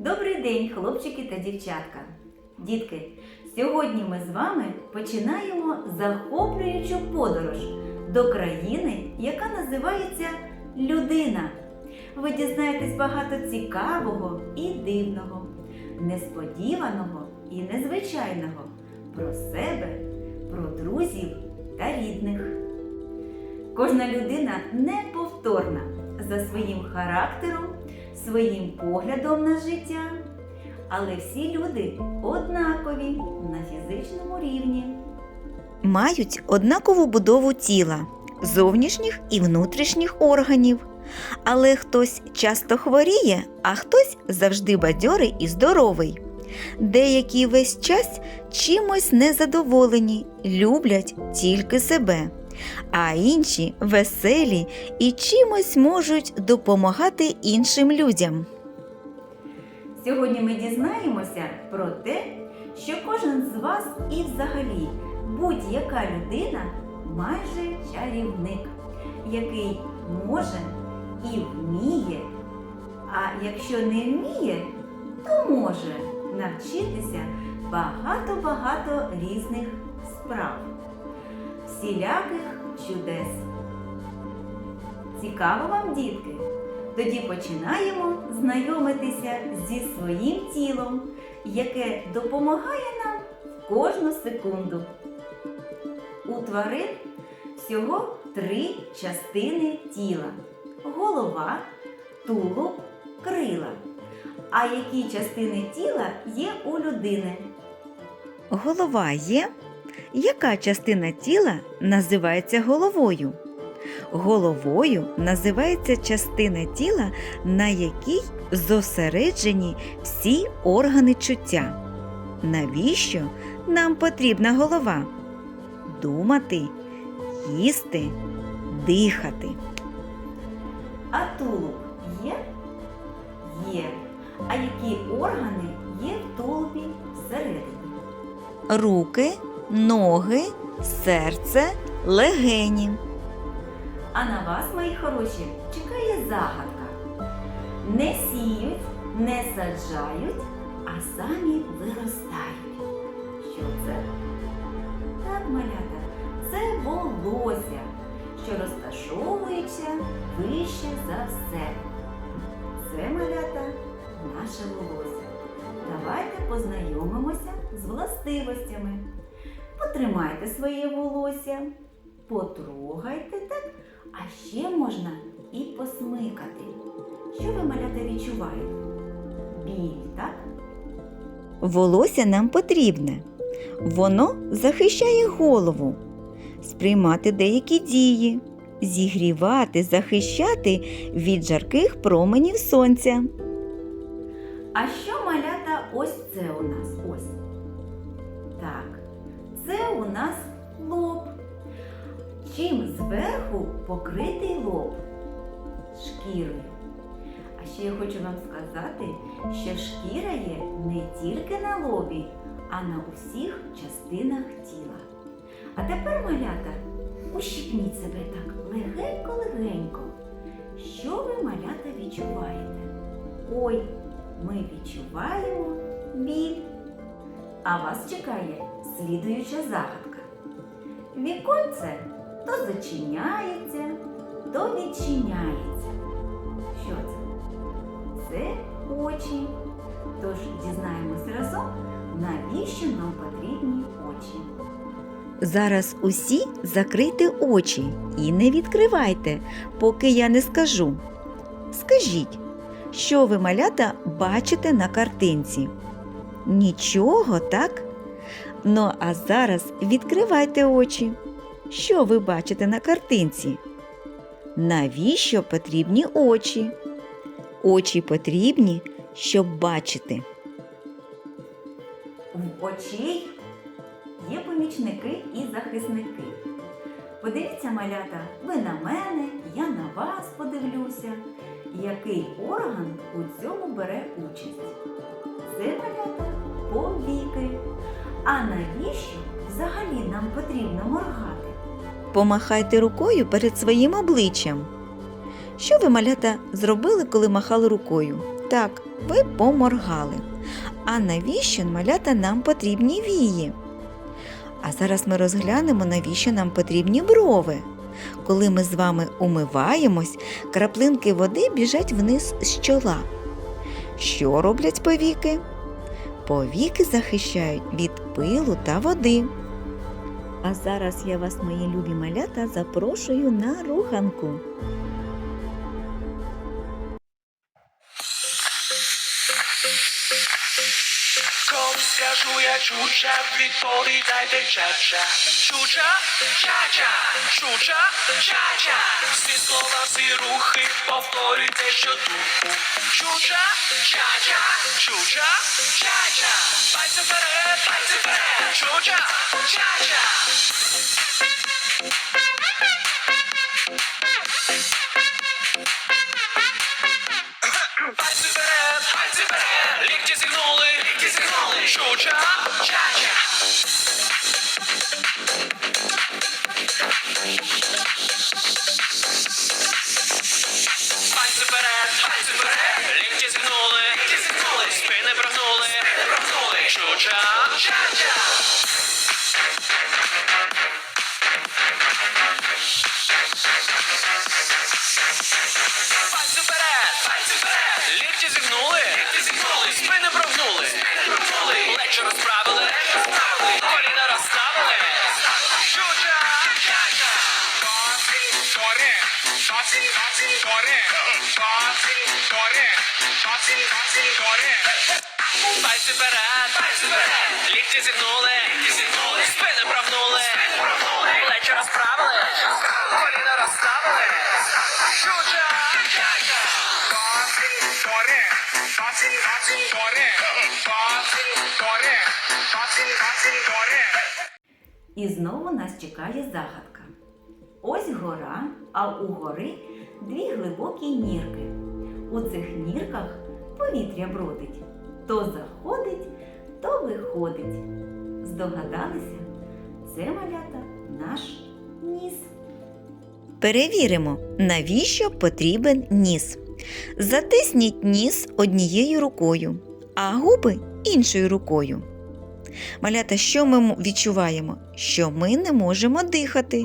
Добрий день, хлопчики та дівчатка. Дітки, сьогодні ми з вами починаємо захоплюючу подорож до країни, яка називається Людина. Ви дізнаєтесь багато цікавого і дивного, несподіваного і незвичайного про себе, про друзів та рідних. Кожна людина неповторна за своїм характером, своїм поглядом на життя. Але всі люди однакові на фізичному рівні. мають однакову будову тіла, зовнішніх і внутрішніх органів. Але хтось часто хворіє, а хтось завжди бадьорий і здоровий. Деякі весь час чимось незадоволені, люблять тільки себе, а інші веселі і чимось можуть допомагати іншим людям. Сьогодні ми дізнаємося про те, що кожен з вас і взагалі будь-яка людина майже чарівник, який може і вміє, а якщо не вміє, то може навчитися багато-багато різних справ, всіляких чудес. Цікаво вам, дітки? Тоді починаємо знайомитися зі своїм тілом, яке допомагає нам в кожну секунду. У тварин всього три частини тіла: голова, тулуб, крила. А які частини тіла є у людини? Голова є. Яка частина тіла називається головою? Головою називається частина тіла, на якій зосереджені всі органи чуття. Навіщо нам потрібна голова? Думати, їсти, дихати. А тулуб є? Є. А які органи є в тулубі всередині? Руки, ноги, серце, легені. А на вас, мої хороші, чекає загадка. Не сіють, не саджають, а самі виростають. Що це? Так, малята, це волосся, що розташовується вище за все. Це малята наше волосся. Давайте познайомимося з властивостями. Потримайте своє волосся, потрогайте так, а ще можна і посмикати. Що ви, малята, відчуваєте? Біль, так? Волосся нам потрібне. Воно захищає голову, сприймати деякі дії, зігрівати, захищати від жарких променів сонця. А що малята ось це у нас? Ось. Так, це у нас лоб. Чим зверху покритий лоб? Шкірою. А ще я хочу вам сказати, що шкіра є не тільки на лобі, а на усіх частинах тіла. А тепер, малята, ущипніть себе так легенько-легенько. Що ви, малята, відчуваєте? Ой, ми відчуваємо біль. А вас чекає слідуюча загадка. Віконце то зачиняється, то відчиняється. Що це? Це очі. Тож дізнаємось разом, навіщо нам потрібні очі. Зараз усі закрийте очі і не відкривайте, поки я не скажу. Скажіть, що ви, малята, бачите на картинці? Нічого, так? Ну, а зараз відкривайте очі. Що ви бачите на картинці? Навіщо потрібні очі? Очі потрібні, щоб бачити. В очей є помічники і захисники. Подивіться, малята, ви на мене, я на вас подивлюся, який орган у цьому бере участь. Це малята повіки. А навіщо взагалі нам потрібно моргати? Помахайте рукою перед своїм обличчям. Що ви, малята, зробили, коли махали рукою? Так, ви поморгали. А навіщо малята нам потрібні вії? А зараз ми розглянемо, навіщо нам потрібні брови. Коли ми з вами умиваємось, краплинки води біжать вниз з чола. Що роблять повіки? Повіки захищають від пилу та води. А зараз я вас, мої любі малята, запрошую на руханку. Коли чуча, відповідайте ча-ча. Чуча, ча-ча, чуча, ча-ча. Всі слова, всі рухи, повторюйте щодуху. Чуча, ча-ча, чуча, ча-ча. Пальці вперед, пальці вперед. Чуча, ча-ча. Зігнули. Чуча, ча-ча. І знову нас чекає загадка. Ось гора, а у гори дві глибокі нірки. У цих нірках повітря бродить. То заходить, то виходить. Здогадалися? Це малята наш ніс. Перевіримо, навіщо потрібен ніс. Затисніть ніс однією рукою, а губи іншою рукою. Малята, що ми відчуваємо? Що ми не можемо дихати.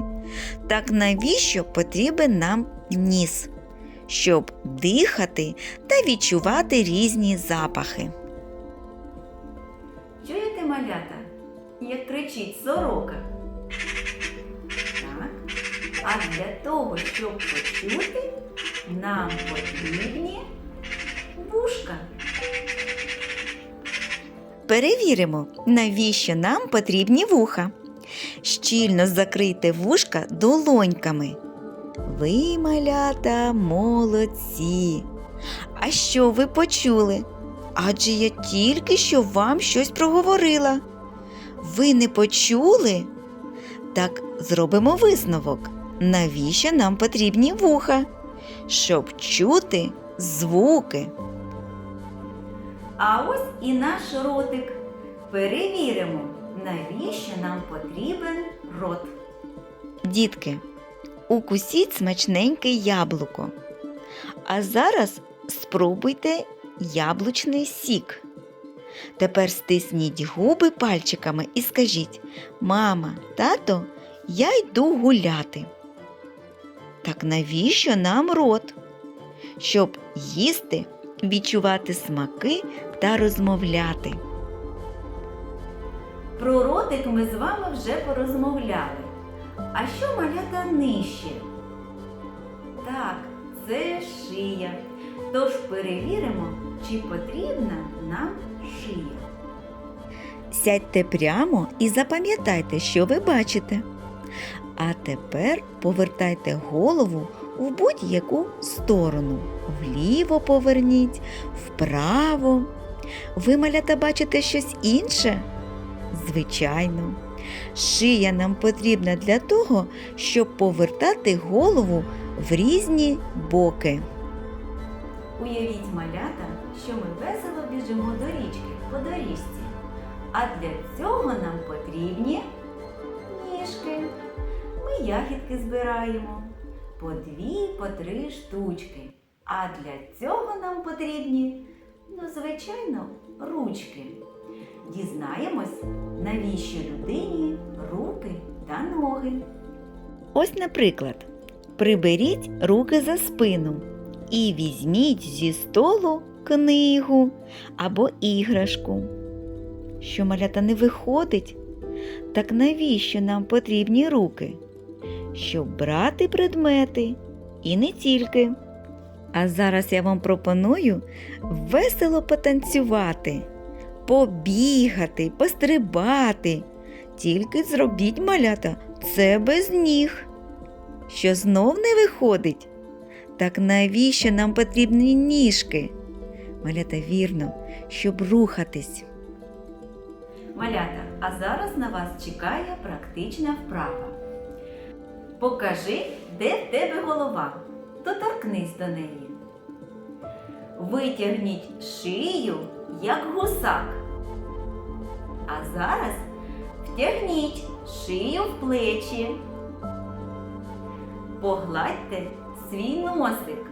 Так навіщо потрібен нам ніс? Щоб дихати та відчувати різні запахи. Чуєте, малята, як кричить сорока? Так. А для того, щоб почути, нам потрібні вушка. Перевіримо, навіщо нам потрібні вуха. Щільно закрийте вушка долоньками. Ви, малята, молодці. А що ви почули? Адже я тільки що вам щось проговорила. Ви не почули? Так зробимо висновок. Навіщо нам потрібні вуха? Щоб чути звуки. А ось і наш ротик. Перевіримо, навіщо нам потрібен рот. Дітки, укусіть смачненьке яблуко. А зараз спробуйте яблучний сік. Тепер стисніть губи пальчиками і скажіть: Мама, тато, я йду гуляти. Так навіщо нам рот? Щоб їсти, відчувати смаки та розмовляти. Про ротик ми з вами вже порозмовляли. А що малята нижче? Так, це шия. Тож перевіримо, чи потрібна нам шия. Сядьте прямо і запам'ятайте, що ви бачите. А тепер повертайте голову в будь-яку сторону. Вліво поверніть, вправо. Ви, малята, бачите щось інше? Звичайно. Шия нам потрібна для того, щоб повертати голову в різні боки. Уявіть малята, що ми весело біжимо до річки по доріжці. А для цього нам потрібні ніжки. Ми ягідки збираємо по дві, по три штучки. А для цього нам потрібні Ну, звичайно, ручки. Дізнаємось, навіщо людині руки та ноги. Ось, наприклад, приберіть руки за спину і візьміть зі столу книгу або іграшку. Що малята не виходить? Так навіщо нам потрібні руки? Щоб брати предмети і не тільки. А зараз я вам пропоную весело потанцювати, побігати, пострибати. Тільки зробіть малята це без ніг. Що знов не виходить? Так навіщо нам потрібні ніжки? Малята вірно, щоб рухатись. Малята, а зараз на вас чекає практична вправа. Покажи, де в тебе голова. Доторкнись до неї. Витягніть шию, як гусак. А зараз втягніть шию в плечі. Погладьте свій носик.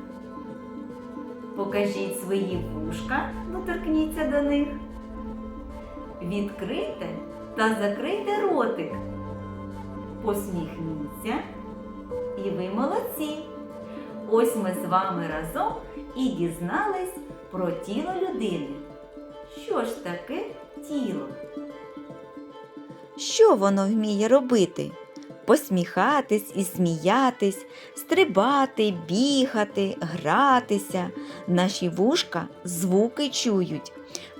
Покажіть свої вушка, доторкніться до них. Відкрийте та закрийте ротик. Посміхніться. І ви молодці. Ось ми з вами разом і дізнались про тіло людини. Що ж таке тіло? Що воно вміє робити? Посміхатись і сміятись, стрибати, бігати, гратися. Наші вушка звуки чують.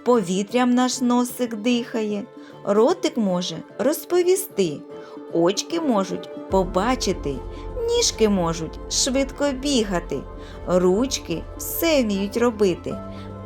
Повітрям наш носик дихає, ротик може розповісти, очки можуть побачити, ніжки можуть швидко бігати, ручки все вміють робити,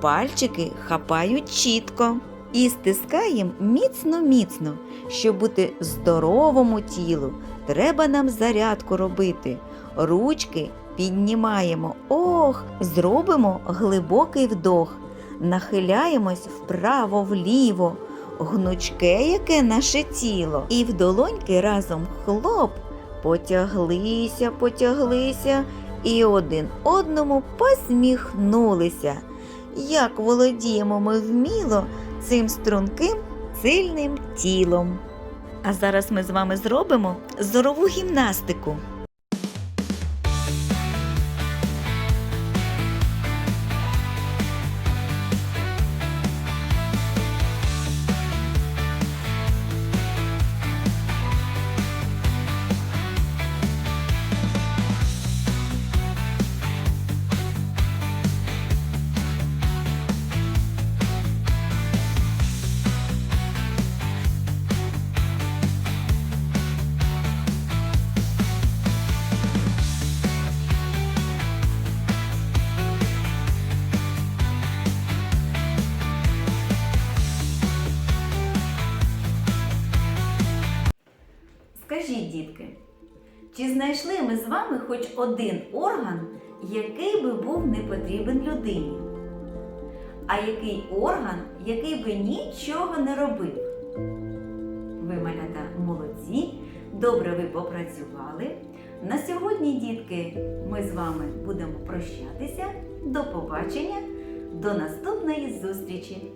пальчики хапають чітко і стискаєм міцно-міцно. Щоб бути здоровому тілу, треба нам зарядку робити. Ручки піднімаємо, ох, зробимо глибокий вдох, нахиляємось вправо-вліво, гнучке яке наше тіло, і в долоньки разом хлоп, потяглися, потяглися і один одному посміхнулися. Як володіємо ми вміло цим струнким сильним тілом. А зараз ми з вами зробимо зорову гімнастику. Скажіть, дітки, чи знайшли ми з вами хоч один орган, який би був не потрібен людині? А який орган, який би нічого не робив? Ви, малята, молодці, добре ви попрацювали. На сьогодні, дітки, ми з вами будемо прощатися. До побачення, до наступної зустрічі!